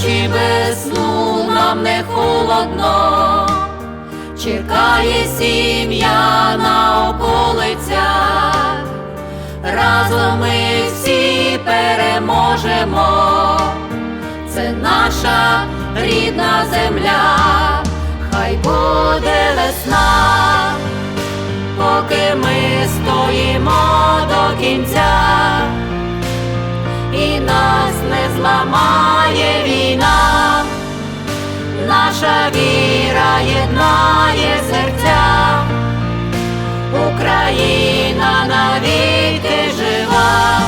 ночі без сну нам не холодно, чекає сім'я на околицях, разом ми всі переможемо, це наша рідна земля, хай буде весна, поки ми стоїмо до кінця і нас не зламає віра серця, Україна навіки жива.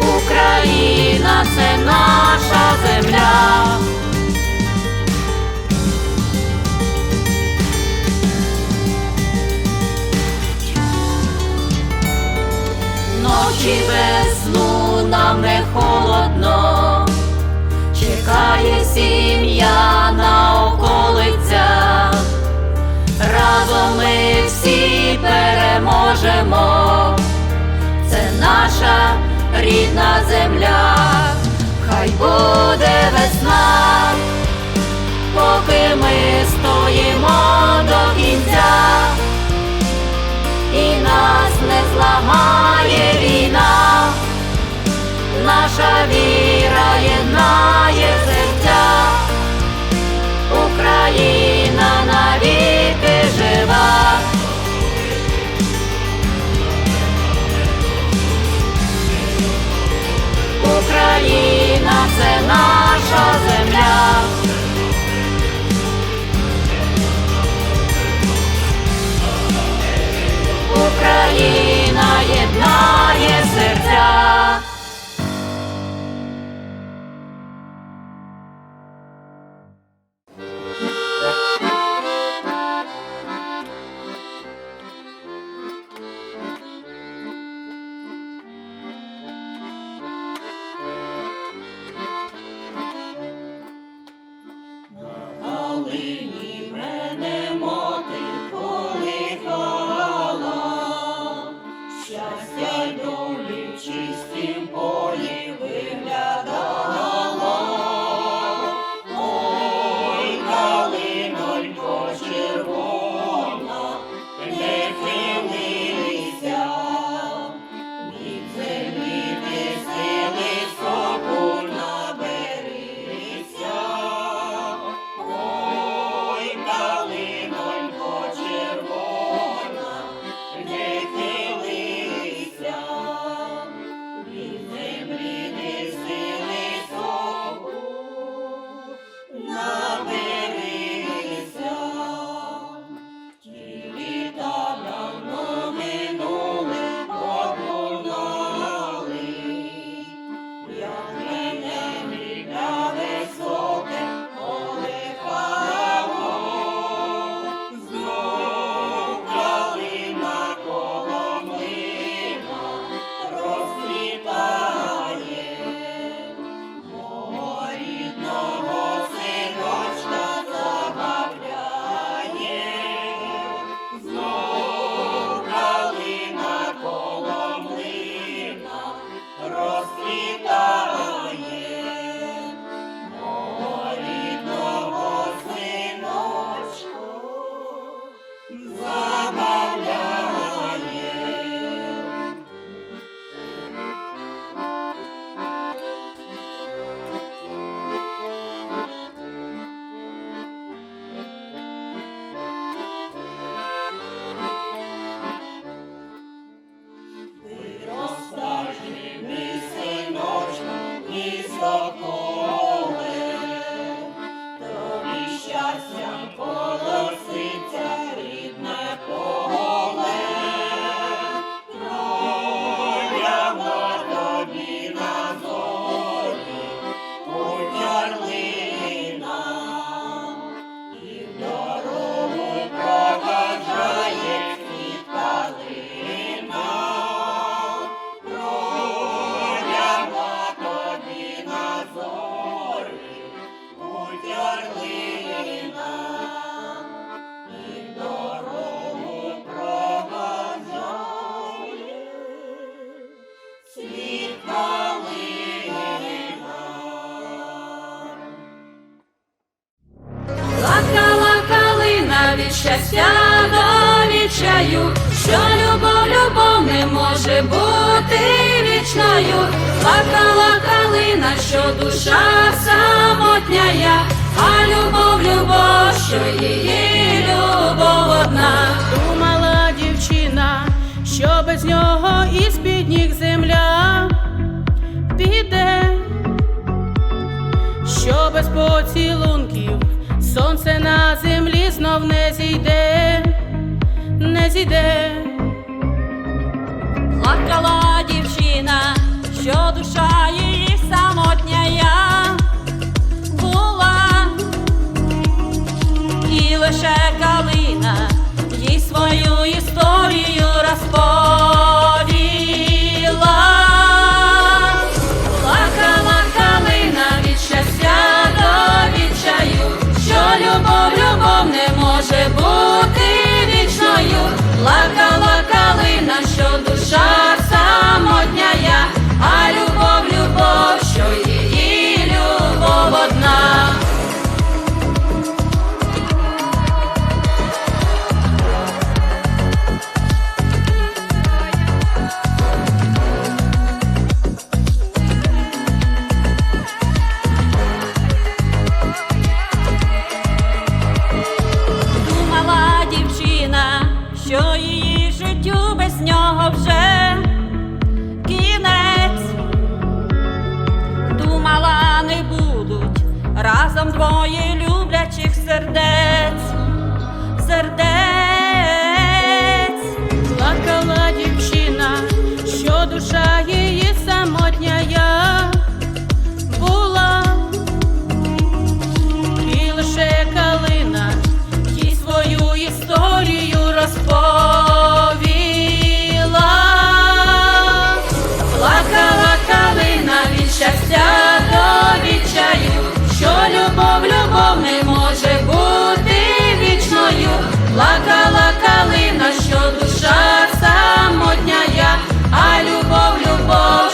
Україна це наша земля. Ночі без разом ми всі переможемо, це наша рідна земля, хай буде весна, вічаю, що любов, любов не може бути вічною. Плакала калина, що душа самотняя, а любов, любов, що її любов одна. Думала дівчина, що без нього із під ніг земля піде, що без поцілунків сонце на землі знов не зійде, не зійде. Плакала дівчина, що душа її самотняя була, і лише калина їй свою історію розповіла. Калина, самотня душа самотняя, а любов, любов, що її любов одна. Разом люблячих сердець. Плакала калина, що душа самотня я, а любов, любов,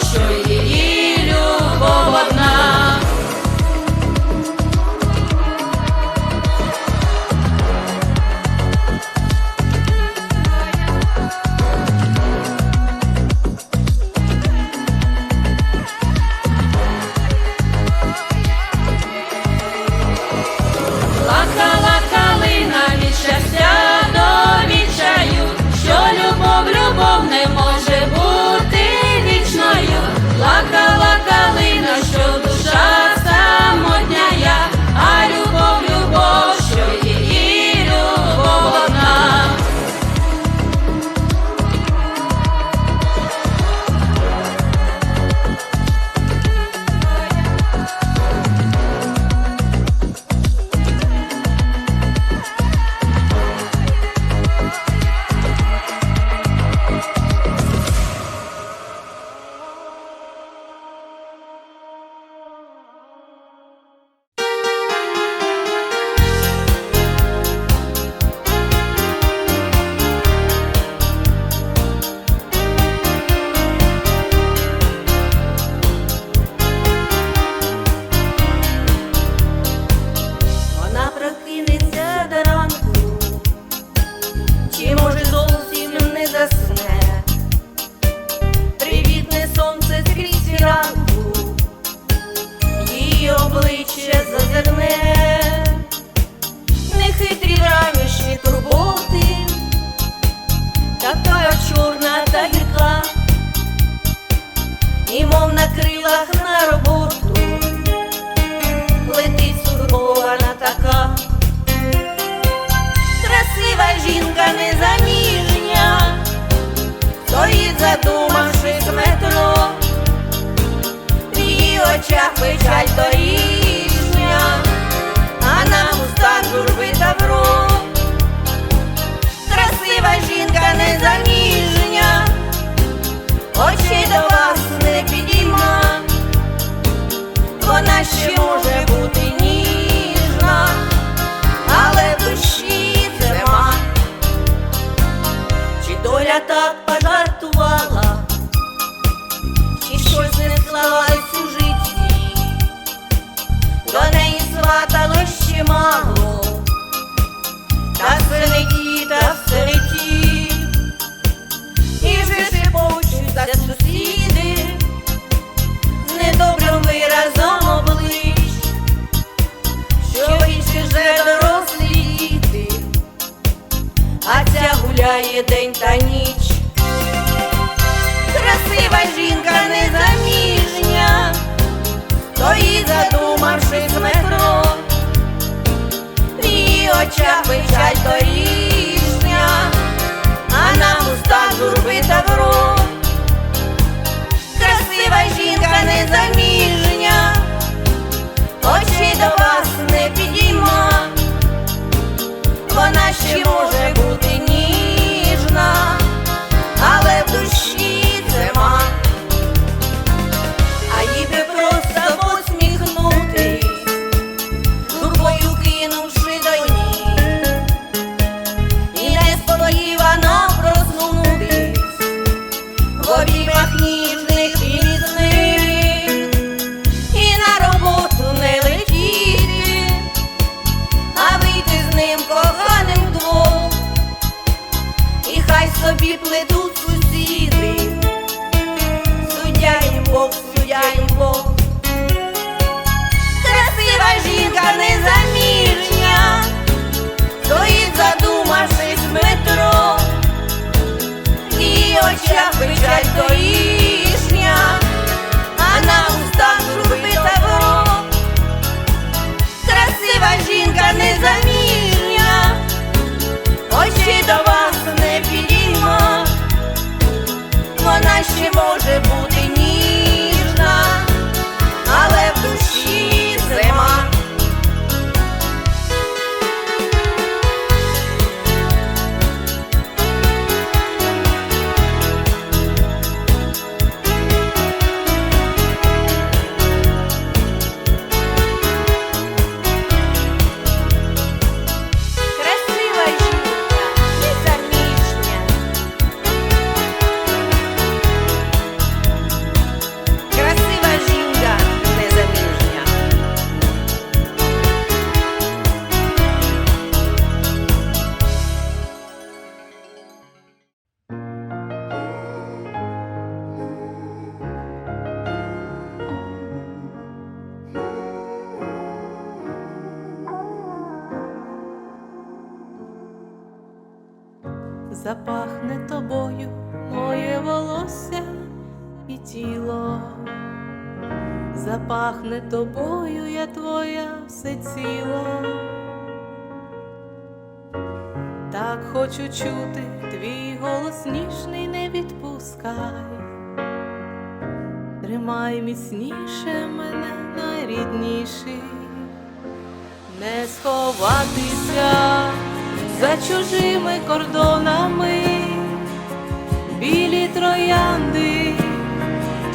вона ще може бути ніжна, але душі зима. Чи доля так пожартувала, чи щось не склалось у житті, до неї сваталось чимало, та все не та все гуляє день та ніч. Красива жінка незаміжня, стоїть, задумавшись метро, в її очах печаль торі.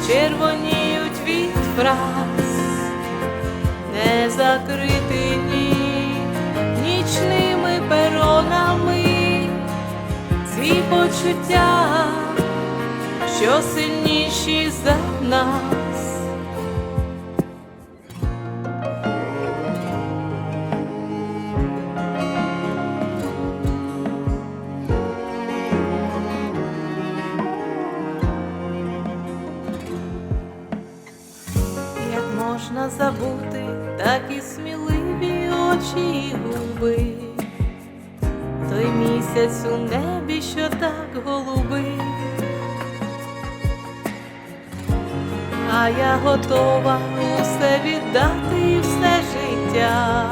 Червоніють від фраз, не закрити ні нічними перонами, ці почуття, що сильніші за нас. Забути такі сміливі очі і губи, той місяць у небі, що так голубий, а я готова усе віддати і все життя,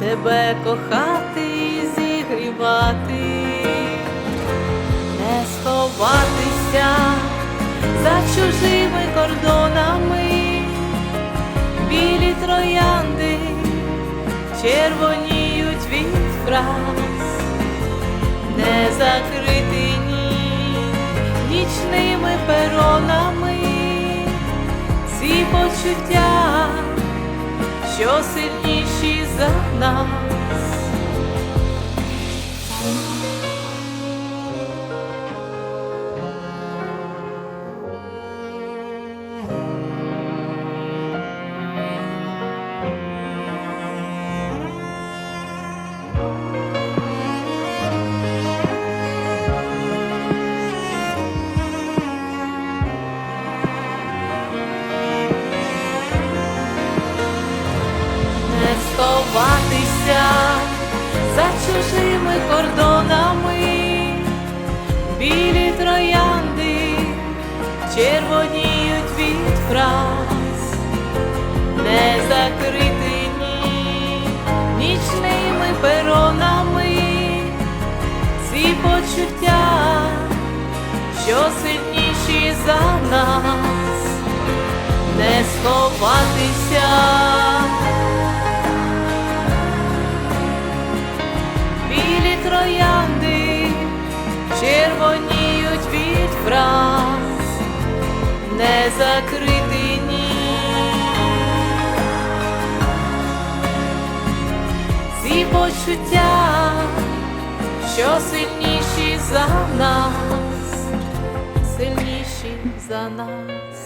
тебе кохати і зігрівати, не сховатися за чужими кордонами, троянди червоніють від фраз, не закриті ні нічними перонами, ці почуття, що сильніші за нас. Не сховатися за чужими кордонами, білі троянди червоніють від фраз, не закрити ні нічними перонами, ці почуття, що сильніші за нас, не сховатися. троянди червоніють від фраз, не закритий ні, Ці почуття, що сильніші за нас, сильніші за нас.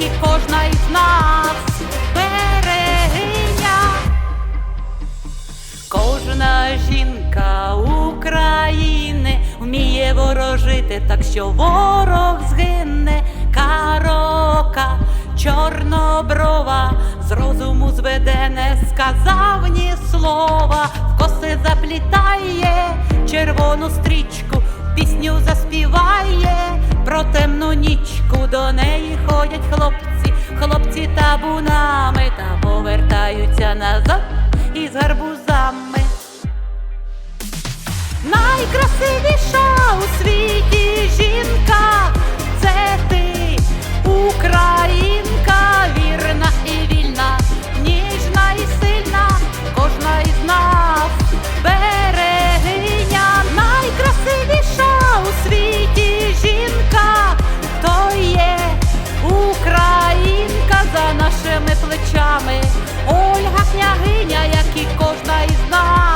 І кожна із нас берегиня, кожна жінка України вміє ворожити, так що ворог згине. Карока, чорноброва, з розуму зведе, не сказав ні слова, в коси заплітає червону стрічку, пісню заспіває про темну нічку до неї ходять хлопці, хлопці табунами та повертаються назад із гарбузами. Найкрасивіша у світі жінка це ти Україна. Плечами. Ольга княгиня, як і кожна із нас,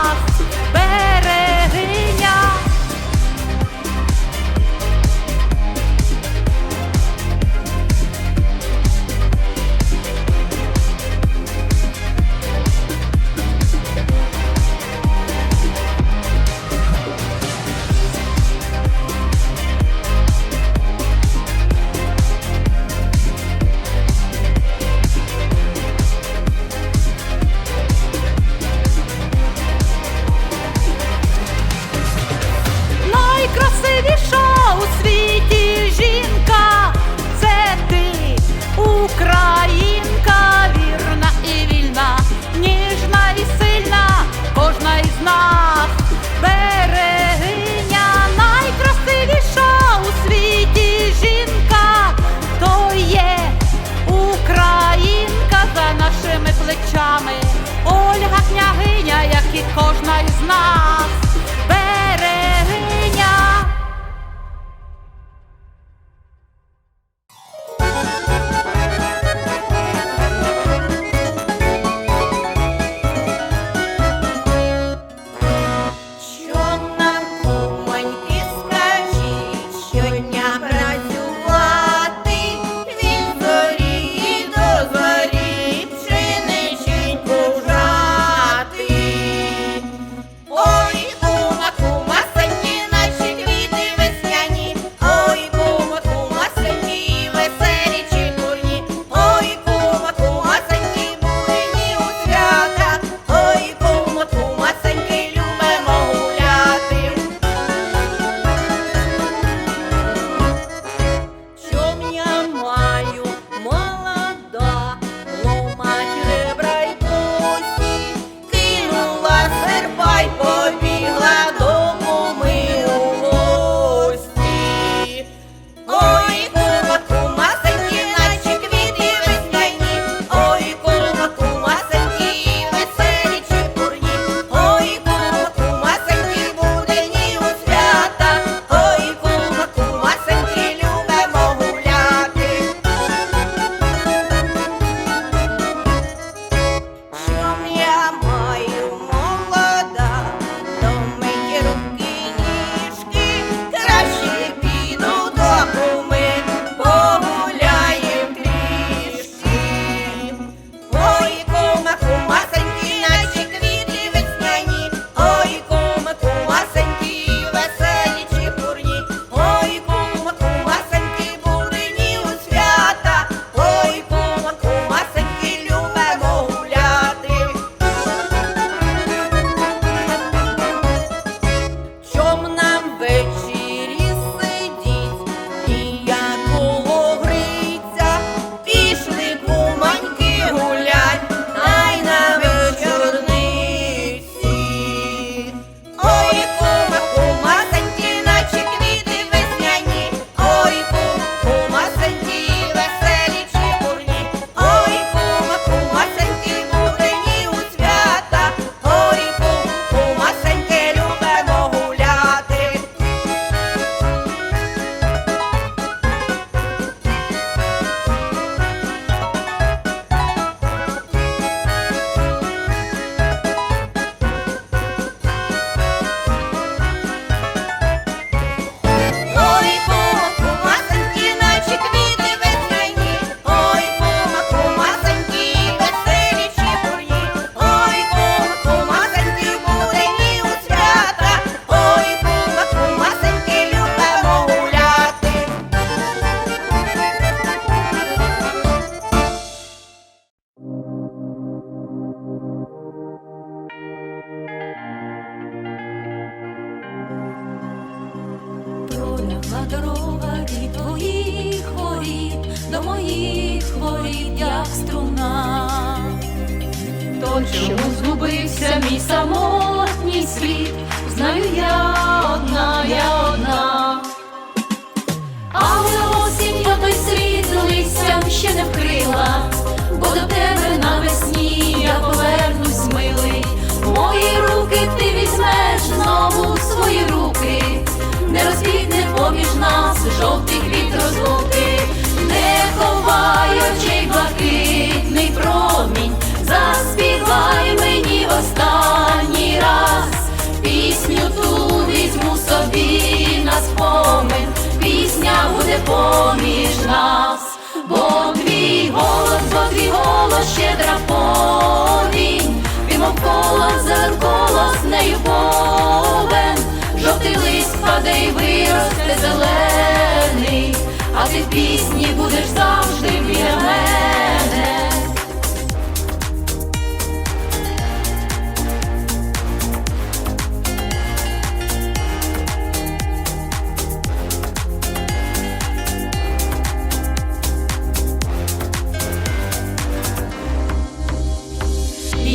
буде поміж нас, бо твій голос, бо твій голос щедра повінь, ти мов колос, зелен колос, нею повен, жовтий лист паде й виросте зелений, а ти в пісні будеш завжди біля мене.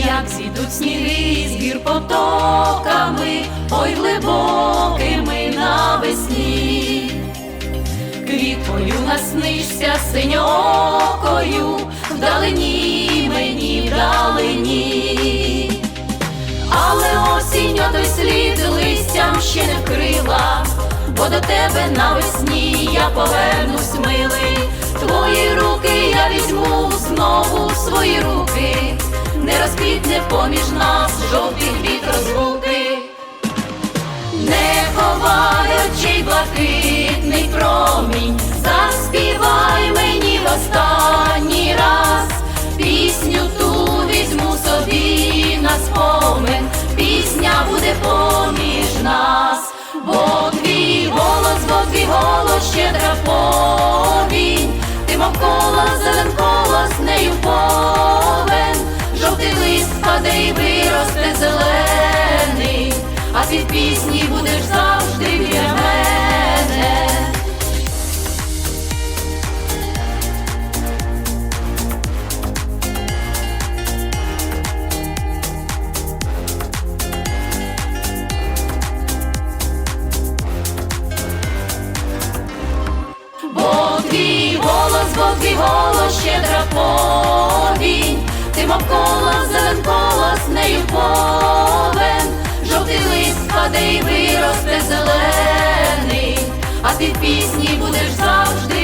Як зійдуть сніги з гір потоками, ой глибокими навесні, квіткою наснишся синьокою, вдалині мені вдалині, але осінь той слід листям ще не вкрила, бо до тебе навесні я повернусь, милий, твої руки я візьму знову в свої руки, не розквітне поміж нас жовтий квіт розлуки. Не ховай очей блакитний промінь, заспівай мені в останній раз, пісню ту візьму собі на спомин, пісня буде поміж нас, бо твій голос, бо твій голос щедра повінь, ти мов колос, зелен колос, нею повен, жовтий лист паде і виросте зелений, а ти пісні будеш завжди біля мене. Мов колос, зелен колос, нею повен, жовтий лист паде і виросте зелений, а ти в пісні будеш завжди